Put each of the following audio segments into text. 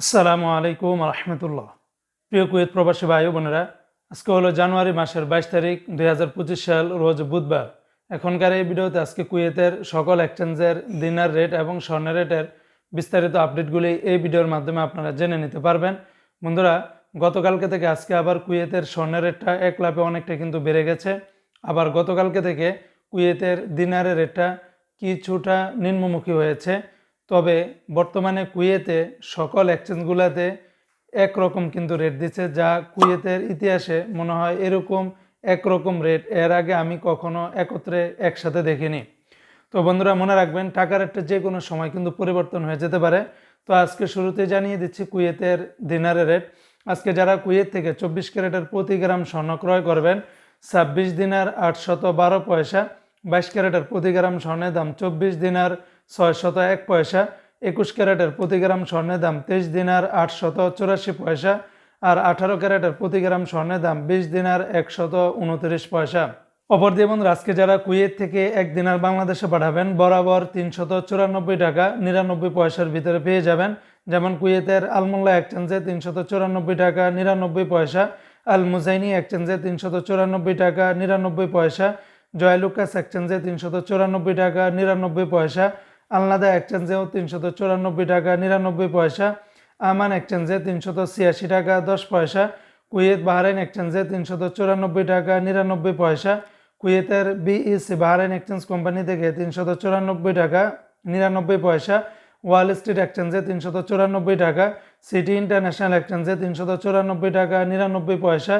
আসসালামু আলাইকুম রহমতুল্লাহ। প্রিয় কুয়েত প্রবাসী ভাই বোনেরা, আজকে হলো জানুয়ারি মাসের বাইশ তারিখ, দুই হাজার পঁচিশ সাল, রোজ বুধবার। এখনকার এই ভিডিওতে আজকে কুয়েতের সকল এক্সচেঞ্জের দিনার রেট এবং স্বর্ণের রেটের বিস্তারিত আপডেটগুলি এই ভিডিওর মাধ্যমে আপনারা জেনে নিতে পারবেন। বন্ধুরা, গতকালকে থেকে আজকে আবার কুয়েতের স্বর্ণের রেটটা এক লাভে অনেকটা কিন্তু বেড়ে গেছে। আবার গতকালকে থেকে কুয়েতের দিনারের রেটটা কিছুটা নিম্নমুখী হয়েছে। তবে বর্তমানে কুয়েতে সকল এক্সচেঞ্জগুলোতে একরকম কিন্তু রেট দিচ্ছে, যা কুয়েতের ইতিহাসে মনে হয় এরকম একরকম রেট এর আগে আমি কখনো একত্রে একসাথে দেখিনি। তো বন্ধুরা, মনে রাখবেন, টাকার রেটটা যে কোনো সময় কিন্তু পরিবর্তন হয়ে যেতে পারে। তো আজকে শুরুতে জানিয়ে দিচ্ছি কুয়েতের দিনারের রেট আজকে যারা কুয়েত থেকে চব্বিশ ক্যারেটের প্রতি গ্রাম স্বর্ণ ক্রয় করবেন, ছাব্বিশ দিনার আটশত বারো পয়সা, বাইশ ক্যারেটের প্রতি গ্রাম স্বর্ণের দাম চব্বিশ দিনার ছয়শত এক পয়সা, একুশ ক্যারেটের প্রতি গ্রাম স্বর্ণের দাম তেইশ দিনার আটশত চুরাশি পয়সা আর আঠারো ক্যারেটের প্রতি গ্রাম স্বর্ণের দাম বিশ দিনার একশত উনত্রিশ পয়সা। অপর দিয়ে আজকে যারা কুয়েত থেকে এক দিনার বাংলাদেশে পাঠাবেন, বরাবর তিনশত চুরানব্বই টাকা নিরানব্বই পয়সার ভিতরে পেয়ে যাবেন। যেমন কুয়েতের আলমোল্লা এক্সচেঞ্জে তিনশত চুরানব্বই টাকা নিরানব্বই পয়সা আল মুজাইনি এক্সচেঞ্জে তিনশত চুরানব্বই টাকা নিরানব্বই পয়সা, জয়লুকাস এক্সচেঞ্জে তিনশত চুরানব্বই টাকা নিরানব্বই পয়সা আলনাদা এক্সচেঞ্জেও তিনশত চুরানব্বই টাকা, নিরানব্বই পয়সা, আমান এক্সচেঞ্জে তিনশত ছিয়াশি টাকা, দশ পয়সা, কুয়েত বাহরাইন এক্সচেঞ্জে তিনশত চুরানব্বই টাকা, নিরানব্বই পয়সা, কুয়েতের বিইসি বাহরাইন এক্সচেঞ্জ কোম্পানি থেকে তিনশত চুরানব্বই টাকা, নিরানব্বই পয়সা, ওয়াল স্ট্রিট এক্সচেঞ্জে তিনশত চুরানব্বই টাকা, সিটি ইন্টারন্যাশনাল এক্সচেঞ্জে তিনশত চুরানব্বই টাকা, নিরানব্বই পয়সা,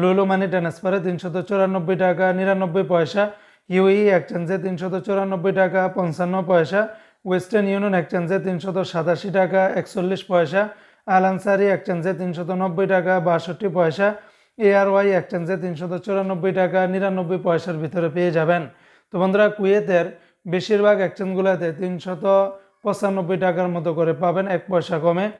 লুলু মানি ট্রান্সফারে তিনশত চুরানব্বই টাকা, নিরানব্বই পয়সা ইউই এক্সচেঞ্জে তিনশত চুরানব্বই টাকা, পঞ্চান্ন পয়সা ওয়েস্টার্ন ইউনিয়ন এক্সচেঞ্জে তিনশত সাতাশি টাকা, একচল্লিশ পয়সা আলানসারি এক্সচেঞ্জে তিনশত নব্বই টাকা, বাষট্টি পয়সা এআরওয়াই এক্সচেঞ্জে তিনশত চুরানব্বই টাকা, নিরানব্বই পয়সার ভিতরে পেয়ে যাবেন। তো বন্ধুরা, কুয়েতের বেশিরভাগ এক্সচেঞ্জগুলোতে তিনশত পঁচানব্বই টাকার মতো করে পাবেন, এক পয়সা কমে।